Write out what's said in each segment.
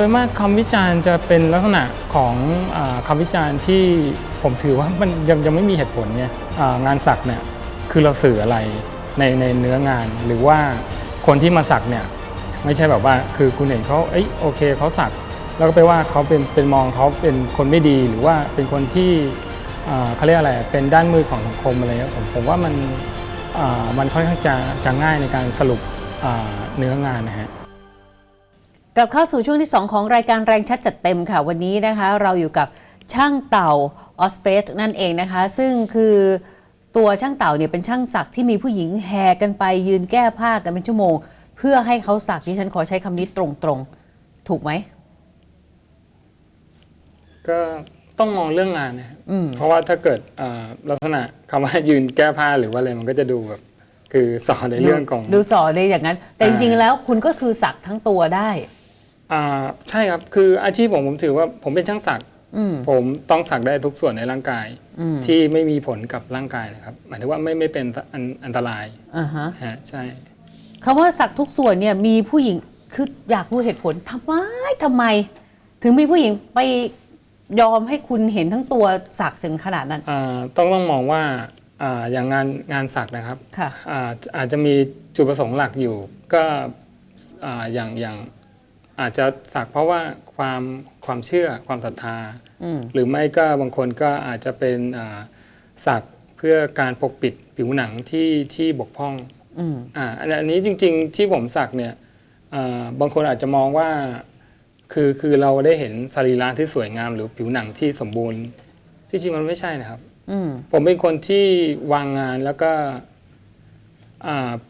โดยมากคำวิจารณ์จะเป็นลักษณะของอคำวิจารณ์ที่ผมถือว่ามันยังยังไม่มีเหตุผลไงอ่างานสักเนี่ยคือเราสื่ออะไรในในเนื้องานหรือว่าคนที่มาสักเนี่ยไม่ใช่แบบว่าคือคุณเห็นเขาเอ้ยโอเคเขาสัก แล้วก็ไปว่าเขาเป็นเป็นมองเขาเป็นคนไม่ดีหรือว่าเป็นคนที่เขาเรียกอะไรเป็นด้านมือของสังคมอะไรเงี้ยผมผมว่ามันมันค่อนข้างจะจะง่ายในการสรุปเนื้องานนะฮะ กลับเข้าสู่ช่วงที่ 2 ของรายการแรงชัดจัดเต็มค่ะ วันนี้นะคะ เราอยู่กับช่างเต่าออสเฟสนั่นเองนะคะ ซึ่งคือตัวช่างเต่าเนี่ยเป็นช่างสักที่มีผู้หญิงแห่กันไปยืนแก้ผ้ากันเป็นชั่วโมง เพื่อให้เขาสักที่ฉันขอใช้คำนี้ตรงๆ ถูกไหม ก็ต้องมองเรื่องงานนะครับอืม เพราะว่าถ้าเกิดอ่าลักษณะคำว่ายืนแก้ผ้าหรือว่าอะไรมันก็จะดูแบบคือสอนในเรื่องของ ดูสอนเลยอย่างนั้น แต่จริงๆแล้วคุณก็คือสักทั้งตัวได้ อ่าใช่ครับคืออาชีพผมผมถือว่าผมเป็นช่างสักอืม ผมต้องสักได้ทุกส่วนในร่างกาย อืม ที่ไม่มีผลกับร่างกายนะครับ หมายถึงว่าไม่ไม่เป็นอันอันตรายอ่าฮะฮะใช่ คำว่าสักทุกส่วนเนี่ยมีผู้หญิงคืออยากรู้เหตุผลทำไมทำไม ถึงมีผู้หญิงไปยอมให้คุณเห็นทั้งตัวสักถึงขนาดนั้น อ่าต้องต้องมองว่าอ่าอย่างงานงานสักนะครับค่ะอ่าอาจจะมีจุดประสงค์หลักอยู่ก็อ่าอย่างอย่าง อาจจะสักเพราะว่าความความเชื่อความศรัทธาอืมหรือไม่ก็บางคนก็อาจจะเป็นอ่าสักเพื่อการปกปิดผิวหนังที่ที่บกพร่องอืมอ่าอันอันนี้จริง ๆ ที่ผมสักเนี่ยอ่าบางคนอาจจะมองว่า คือคือเราได้เห็นสรีระที่สวยงาม หรือผิวหนังที่สมบูรณ์ที่จริงมันไม่ใช่นะครับอืมผมเป็นคนที่วางงานแล้วก็อ่า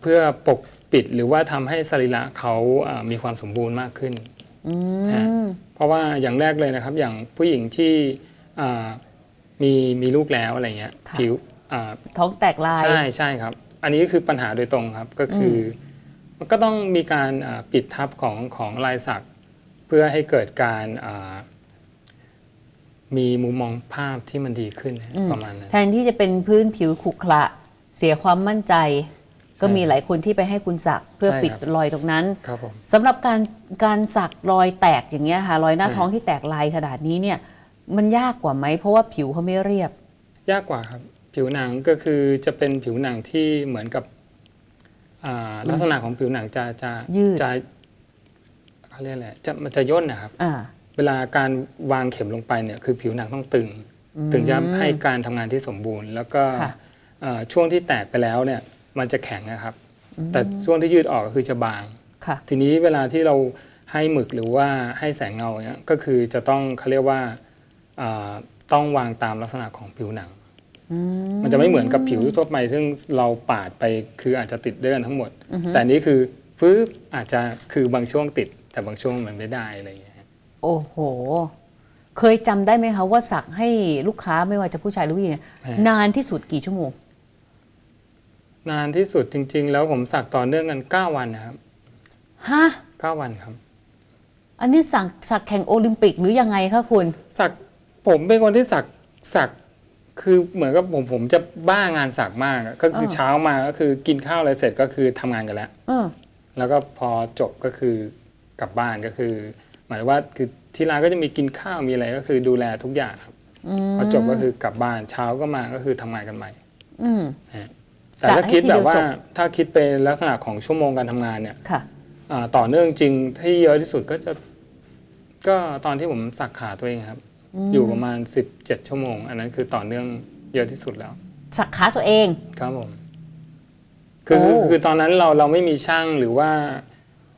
เพื่อปกปิดหรือว่าทำให้สรีระเขาอ่ามีความสมบูรณ์มากขึ้น อืฮะมเพราะว่าอย่างแรกเลยนะครับ อย่างผู้หญิงที่อ่ามีมีลูกแล้วอะไรเงี้ยผิวอ่าท้องแตกลาย ใช่ใช่ครับ อันนี้คือปัญหาโดยตรงครับก็คืออมันก็ต้องมีการอ่าปิดทับของของลายสัก เพื่อให้เกิดการอ่ามีมุมมองภาพที่มันดีขึ้นนะอืมประมาณนั้น แทนที่จะเป็นพื้นผิวขรุขระเสียความมั่นใจ ก็มีหลายคนที่ไปให้คุณสักเพื่อใช่ปิดครับรอยตรงนั้นครับผมสำหรับการการสักรอยแตกอย่างเงี้ยค่ะรอยหน้าอืมท้องที่แตกลายขนาดนี้เนี่ยมันยากกว่าไหมเพราะว่าผิวเขาไม่เรียบ ยากกว่าครับผิวหนังก็คือจะเป็นผิวหนังที่เหมือนกับอ่าลักษณะของผิวหนังจะจะยืดจะเขาเรียกอะไรจะมันจะย่นนะครับอ่าเวลาการวางเข็มลงไปเนี่ยคือผิวหนังต้องตึงอืมถึงจะให้การทำงานที่สมบูรณ์ แล้วก็ค่ะเอ่อช่วงที่แตกไปแล้วเนี่ย มันจะแข็งนะครับ แต่ช่วงที่ยืดออกก็คือจะบางค่ะทีนี้เวลาที่เราให้หมึกหรือว่าให้แสงเงาเนี่ยก็คือจะต้องเขาเรียกว่าอ่าต้องวางตามลักษณะของผิวหนัง มันจะไม่เหมือนกับผิวทั่วไปซึ่งเราปาดไปคืออาจจะติดด้วยกันทั้งหมด แต่อันนี้คือฟื้บอาจจะคือบางช่วงติด แต่บางช่วงมันไม่ได้อะไรอย่างเงี้ยโอ้โห เคยจำได้ไหมคะว่าสักให้ลูกค้าไม่ว่าจะผู้ชายหรือผู้หญิงเนี่ยฮะนานที่สุดกี่ชั่วโมง นานที่สุดจริง ๆ แล้วผมสักต่อเนื่องกัน9วันนะครับฮะ9วันครับ อันนี้สักสักแข่งโอลิมปิกหรือยังไงคะคุณ สักผมเป็นคนที่สักสักคือเหมือนกับผมผมจะบ้างานสักมากอะก็คือเออเช้ามาก็คือกินข้าวอะไรเสร็จก็คือทำงานกันแล้ว เออ แล้วก็พอจบก็คือกลับบ้านก็คือ หมายถึงว่าคือที่ร้านก็จะมีกินข้าวมีอะไรก็คือดูแลทุกอย่างครับ อืมพอจบก็คือกลับบ้านเช้าก็มาก็คือทำงานกันใหม่อืม แต่กะถ้าให้คิดทีแบเดีบยวว่าจบถ้าคิดเป็นลักษณะของชั่วโมงการทำงานเนี่ยค่ะอ่าต่อเนื่องจริงที่เยอะที่สุดก็จะ ก็ตอนที่ผมสักขาตัวเองครับ อยู่ประมาณ 17 ชั่วโมง อันนั้นคือต่อเนื่องเยอะที่สุดแล้ว สักขาตัวเอง ครับผม คือโอ้คือคือตอนนั้นเราเราไม่มีช่างหรือว่า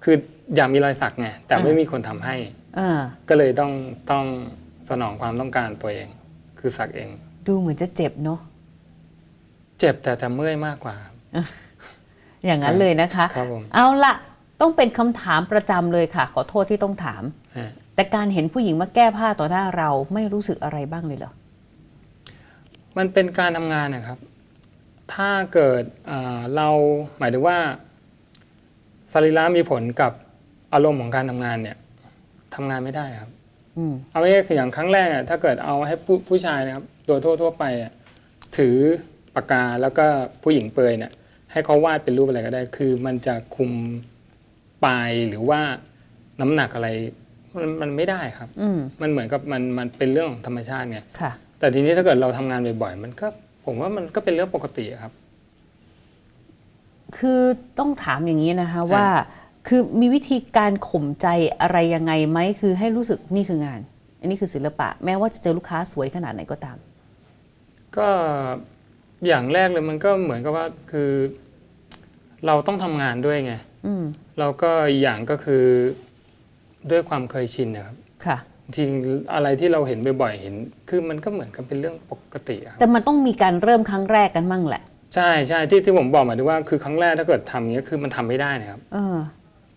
คืออยากมีรอยสักไงแต่อ่าไม่มีคนทำให้อ่าก็เลยต้องต้องสนองความต้องการตัวเอง คือสักเอง ดูเหมือนจะเจ็บเนาะ เจ็บแต่แต่เมื่อยมากกว่าครับอย่างนั้นเลยนะคะครับผมเอาละต้องเป็นคำถามประจำเลยค่ะ ขอโทษที่ต้องถามฮะแต่การเห็นผู้หญิงมาแก้ผ้าต่อหน้าเราไม่รู้สึกอะไรบ้างเลยเหรอมันเป็นการทำงานนะครับ ถ้าเกิดอ่าเราหมายถึงว่าสรีระมีผลกับอารมณ์ของการทำงานเนี่ยทำงานไม่ได้ครับอืมเอาง่ายๆคืออย่างครั้งแรกอะถ้าเกิดเอาให้ผู้ผู้ชายนะครับ โดยทั่วทั่วๆไปอะถือ ปากกาแล้วก็ผู้หญิงเปลือยเนี่ยให้เขาวาดเป็นรูปอะไรก็ได้ คือมันจะคุมปลายหรือว่าน้ำหนักอะไร มันมันไม่ได้ครับอืมมันเหมือนกับมันมันเป็นเรื่องของธรรมชาติไงค่ะแต่ทีนี้ถ้าเกิดเราทำงานบ่อยๆมันก็ ผมว่ามันก็เป็นเรื่องปกติอะครับ คือต้องถามอย่างนี้นะคะว่า คือมีวิธีการข่มใจอะไรยังไงไหมคือให้รู้สึกนี่คืองาน อันนี้คือศิลปะ แม้ว่าจะเจอลูกค้าสวยขนาดไหนก็ตาม ก็ อย่างแรกเลยมันก็เหมือนกับว่าคือ เราต้องทำงานด้วยไงอืมแล้วก็อีกอย่างก็คือด้วยความเคยชินนะครับค่ะ จริงอะไรที่เราเห็นบ่อยๆเห็น คือมันก็เหมือนกับเป็นเรื่องปกติอะครับ แต่มันต้องมีการเริ่มครั้งแรกกันมั่งแหละใช่ใช่ที่ที่ผมบอกหมายถึงว่าคือครั้งแรกถ้าเกิดทำอย่างเงี้ยคือมันทำไม่ได้นะครับ เออ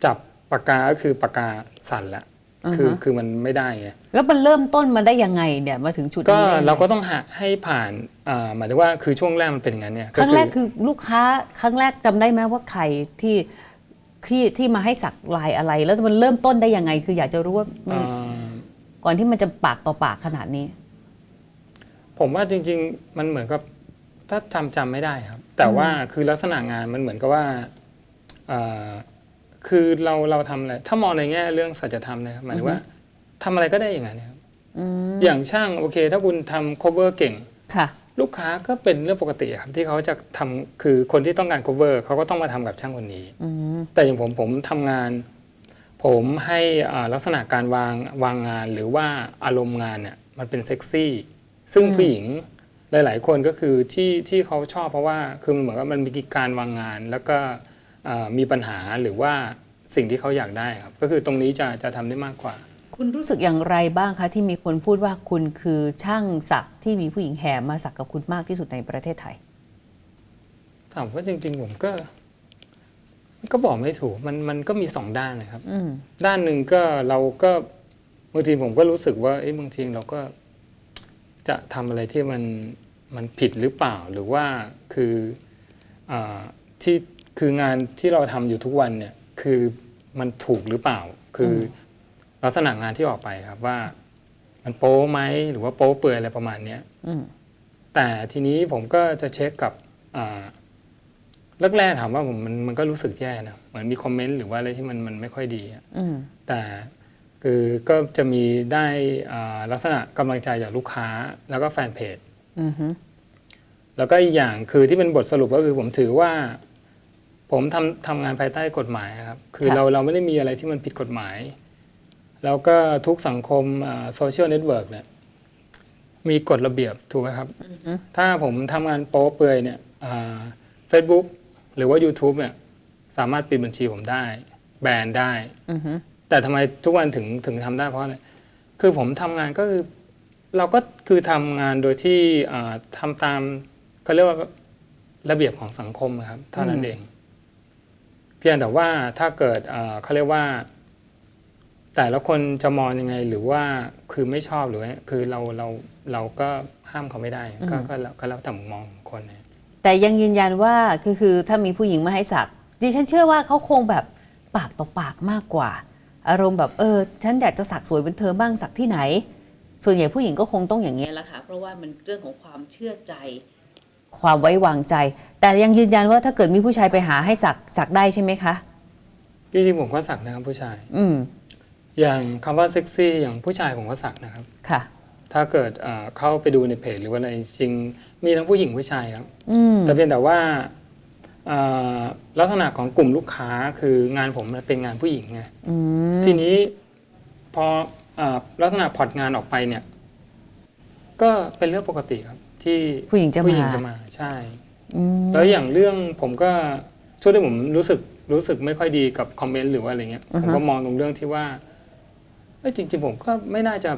จับปากกาก็คือปากกาสั่นละอือฮะ คือคือมันไม่ได้ไงแล้วมันเริ่มต้นมาได้ยังไงเนี่ยมาถึงจุดก็นี้ได้ยังไงเราก็ต้องหาให้ผ่านอ่าหมายถึงว่าคือช่วงแรกมันเป็นอย่างนั้นเนี่ยครั้งแรกคือลูกค้าครั้งแรกจำได้ไหมว่าใครที่ที่ที่มาให้สักลายอะไร แล้วมันเริ่มต้นได้ยังไง คืออยากจะรู้ว่ามันอ่าก่อนที่มันจะปากต่อปากขนาดนี้ ผมว่าจริง ๆ มันเหมือนกับถ้าจำจำไม่ได้ครับ แต่ว่าคือลักษณะงานมันเหมือนกับว่าอ่า คือเราเราทำอะไรถ้ามองในแง่เรื่องสัจธรรมนะครับหมายถึงว่าทำอะไรก็ได้อย่างนั้นนะครับอืมอย่างช่างโอเค ถ้าคุณทำ cover เก่ง ค่ะ ลูกค้าก็เป็นเรื่องปกติครับที่เขาจะทำคือคนที่ต้องการ cover เขาก็ต้องมาทำกับช่างคนนี้ อืม แต่อย่างผมผมทำงาน ผมให้อ่าลักษณะการวางวางงานหรือว่าอารมณ์งานเนี่ยมันเป็นเซ็กซี่ ซึ่งผู้หญิงหลาย ๆ คนก็คือที่ที่เขาชอบเพราะว่าคือมันเหมือนว่ามันมีการวางงาน แล้วก็อ่า มีปัญหาหรือว่าสิ่งที่เขาอยากได้ครับ ก็คือตรงนี้จะจะทำได้มากกว่า คุณรู้สึกอย่างไรบ้างคะ ที่มีคนพูดว่าคุณคือช่างสักที่มีผู้หญิงแห่มาสักกับคุณมากที่สุดในประเทศไทย ถามว่าจริง ๆ ผมก็ ก็บอกไม่ถูกมันมันก็มีสองด้านนะครับอืมด้านหนึ่งก็เราก็บางทีผมก็รู้สึกว่าเอ้บางทีเราก็จะทำอะไรที่มันมันผิดหรือเปล่าหรือว่าคืออาที่ คืองานที่เราทำอยู่ทุกวันเนี่ยคือมันถูกหรือเปล่า คืออลักษณะงานที่ออกไปครับว่า มันโป๊ไหมหรือว่าโป๊เปื่อยอะไรประมาณเนี้ยอืมแต่ทีนี้ผมก็จะเช็คกับอ่าแรกๆถามว่าผมมันมันก็รู้สึกแย่นะเหมือนมีคอมเมนต์หรือว่าอะไรที่มันมันไม่ค่อยดีอะอืมแต่คือก็จะมีได้อ่าลักษณะกำลังใจจากลูกค้าแล้วก็แฟนเพจอือฮึแล้วก็อีกอย่างคือที่เป็นบทสรุปก็คือผมถือว่า ผมทำทำงานภายใต้กฎหมายครับ คือเราเราไม่ได้มีอะไรที่มันผิดกฎหมาย แล้วก็ทุกสังคมโซเชียลเน็ตเวิร์กเนี่ยมีกฎระเบียบถูกไหมครับ ถ้าผมทำงานโป๊เปลือยเนี่ยเฟซบุ๊กหรือว่า YouTube เนี่ยสามารถปิดบัญชีผมได้ แบนได้อือฮึแต่ทำไมทุกวันถึงถึงทำได้เพราะอะไรคือผมทำงานก็คือเราก็คือทำงานโดยที่อ่าทำตามก็เรียกว่าระเบียบของสังคมอะครับเท่านั้นเองเพียงแต่ว่าถ้าเกิดอ่าเขาเรียกว่า แต่ละคนจะมองยังไงหรือว่าคือไม่ชอบหรือว่าคือเราเราเราก็ห้ามเขาไม่ได้ ก็ก็แล้วก็แล้วแต่มุมมองของคนเนี่ยแต่ยังยืนยันว่าคือคือถ้ามีผู้หญิงมาให้สักดิฉันเชื่อว่าเขาคงแบบปากต่อปากมากกว่า อารมณ์แบบเออ ฉันอยากจะสักสวยเป็นเธอบ้างสักที่ไหน ส่วนใหญ่ผู้หญิงก็คงต้องอย่างนี้ยแหละค่ะเพราะว่ามันเรื่องของความเชื่อใจ ความไว้วางใจ แต่ยังยืนยันว่าถ้าเกิดมีผู้ชายไปหาให้สักสักได้ใช่ไหมคะ จริงๆผมก็สักนะครับผู้ชาย อืมอย่างคำว่าเซ็กซี่อย่างผู้ชายผมก็สักนะครับ ค่ะ ถ้าเกิดเอ่อเข้าไปดูในเพจหรือว่าอะไรจริงมีทั้งผู้หญิงผู้ชายครับ อืมแต่เพียงแต่ว่าเอ่อลักษณะของกลุ่มลูกค้าคืองานผมมันเป็นงานผู้หญิงไงอืมทีนี้พอเอ่อลักษณะพอร์ตงานออกไปเนี่ย ก็เป็นเรื่องปกติครับ ที่ผู้หญิงจะผู้หญิงมา จะมาใช่ อืมแล้วอย่างเรื่องผมก็ช่วงที่ผมรู้สึกรู้สึกไม่ค่อยดีกับคอมเมนต์หรือว่าอะไรเงี้ยผมก็มองตรงเรื่องที่ว่าเอ้ยจริง ๆ ผมก็ไม่น่าจะ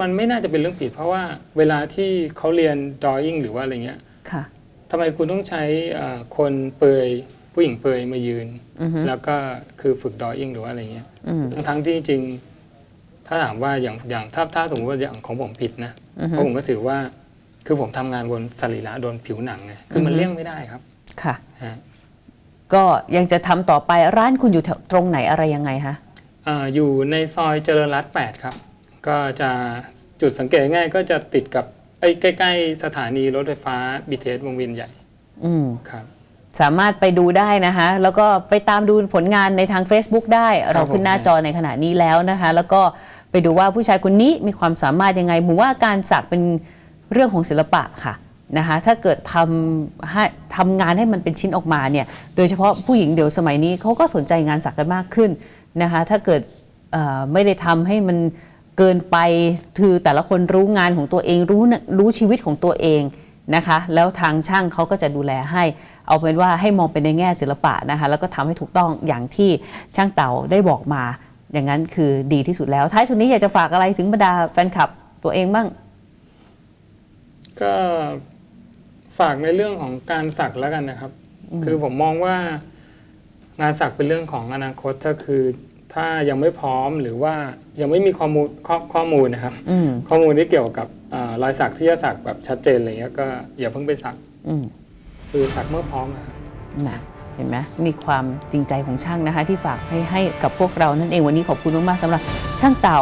มันไม่น่าจะเป็นเรื่องผิด เพราะว่าเวลาที่เขาเรียนดรอยิ่งหรือว่าอะไรเงี้ยค่ะ ทำไมคุณต้องใช้เอ่อคนเปลือยผู้หญิงเปลือยมายืน อือฮึแล้วก็คือฝึกดรอยิ่งหรือว่าอะไรเงี้ย อืม ทั้งทั้งๆที่จริงๆถ้าถามว่าอย่างอย่างถ้าถ้าสมมติว่าอย่างของผมผิดนะอือเพฮึราะผมก็ถือว่า คือผมทำงานบนสรีระโดนผิวหนังไงคือมันอือฮึเลี่ยงไม่ได้ครับค่ะ ฮะก็ยังจะทำต่อไปร้านคุณอยู่แถวตรงไหนอะไรยังไงคะอ่าอยู่ในซอยเจริญรัตน์8ครับ ก็จะจุดสังเกตง่ายก็จะติดกับไอ้ใกล้ ๆ สถานีรถไฟฟ้าบีเทสวงเวียนใหญ่อืม ครับ สามารถไปดูได้นะคะ แล้วก็ไปตามดูผลงานในทาง Facebook ได้ เราขึ้นหน้าจอในขณะนี้แล้วนะคะ แล้วก็ไปดูว่าผู้ชายคนนี้มีความสามารถยังไงผมว่าการสักเป็น เรื่องของศิลปะค่ะนะคะถ้าเกิดทำให้ทำงานให้มันเป็นชิ้นออกมาเนี่ยโดยเฉพาะผู้หญิงเดี๋ยวสมัยนี้เขาก็สนใจงานสักกันมากขึ้นนะคะถ้าเกิดไม่ได้ทำให้มันเกินไปคือแต่ละคนรู้งานของตัวเองรู้รู้ชีวิตของตัวเองนะคะแล้วทางช่างเขาก็จะดูแลให้ เอาเป็นว่าให้มองเป็นในแง่ศิลปะนะคะแล้วก็ทำให้ถูกต้องอย่างที่ช่างเต่าได้บอกมา อย่างนั้นคือดีที่สุดแล้ว ท้ายสุดนี้อยากจะฝากอะไรถึงบรรดาแฟนคลับตัวเองบ้าง ก็ฝากในเรื่องของการสักแล้วกันนะครับ คือผมมองว่างานสักเป็นเรื่องของอนาคตถ้าคือถ้ายังไม่พร้อมหรือว่ายังไม่มีข้อมูลข้อข้อมูลนะครับอืมข้อมูลที่เกี่ยวกับอารอยสักที่จะสักแบบชัดเจนอะไรเงี้ยก็อย่าเพิ่งไปสักอืมคือสักเมื่อพร้อมนะครับนะ เห็นไหมนี่ความจริงใจของช่างนะคะ ที่ฝากให้ให้กับพวกเรานั่นเองวันนี้ขอบคุณมากๆสำหรับช่างเต่า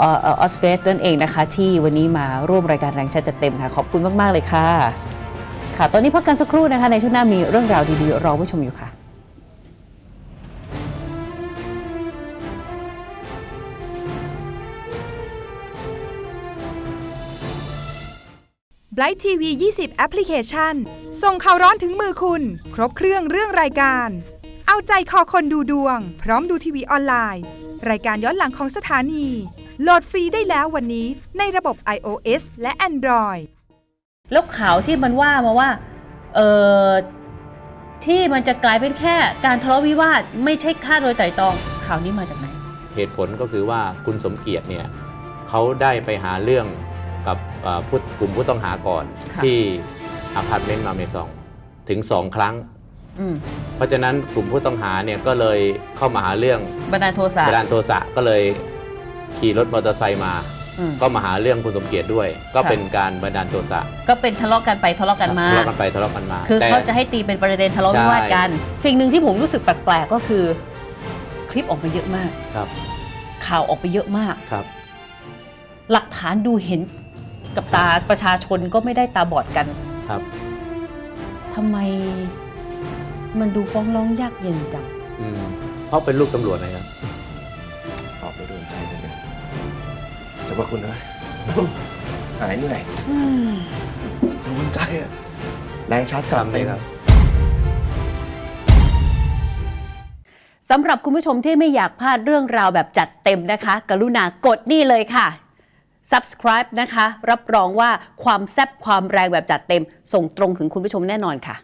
ออสเฟสนั่นเองนะคะ ที่วันนี้มาร่วมรายการแรงชาติเต็มค่ะ ขอบคุณมากๆเลยค่ะ ค่ะ ตอนนี้พักกันสักครู่นะคะ ในช่วงหน้ามีเรื่องราวดีๆรอผู้ชมอยู่ค่ะ ไบรท์ทีวี20แอปพลิเคชันส่งข่าวร้อนถึงมือคุณ ครบเครื่องเรื่องรายการ เอาใจคอคนดูดวง พร้อมดูทีวีออนไลน์ รายการย้อนหลังของสถานี โหลดฟรีได้แล้ววันนี้ในระบบ iOS และ Android แล้วข่าวที่มันว่ามาว่า เออที่มันจะกลายเป็นแค่การทะเลาะวิวาท ไม่ใช่ฆ่าโดยไตร่ตรองข่าวนี้มาจากไหน เหตุผลก็คือว่าคุณสมเกียรติเนี่ยเขาได้ไปหาเรื่อง กับเอ่อผู้กลุ่มผู้ต้องหาก่อนค่ะที่อพาร์ตเมนต์มาเมซองถึงสองครั้งอืมเพราะฉะนั้นกลุ่มผู้ต้องหาเนี่ยก็เลยเข้ามาหาเรื่องบันดาลโทสะบันดาลโทสะก็เลยขี่รถมอเตอร์ไซค์มาอืมก็มาหาเรื่องคุณสมเกียรติด้วย ก็ค่ะเป็นการบันดาลโทสะก็เป็นทะเลาะกันไปทะเลาะกันมาทะเลาะกันไปทะเลาะกันมา คือแต่เขาจะให้ตีเป็นประเด็นทะเลาะวิวาทกัน สิ่งหนึ่งที่ผมรู้สึกแปลกๆก็คือ คลิปออกมาเยอะมากครับ ข่าวออกไปเยอะมากครับ หลักฐานดูเห็น กับตาประชาชนก็ไม่ได้ตาบอดกันครับ ทำไมมันดูฟ้องร้องยากเย็นจัง อืมเพราะเป็นลูกตำรวจนะครับ ตอบไปโดนใจเลยเนี่ยแต่ว่าคุณเอ้ย หายเหนื่อยโดนใจอะแรงชาร์จกลับทำเต็ได้มครับสำหรับคุณผู้ชมที่ไม่อยากพลาดเรื่องราวแบบจัดเต็มนะคะ กรุณากดนี่เลยค่ะ subscribe นะคะ รับรองว่าความแซ่บความแรงแบบจัดเต็ม ส่งตรงถึงคุณผู้ชมแน่นอนค่ะ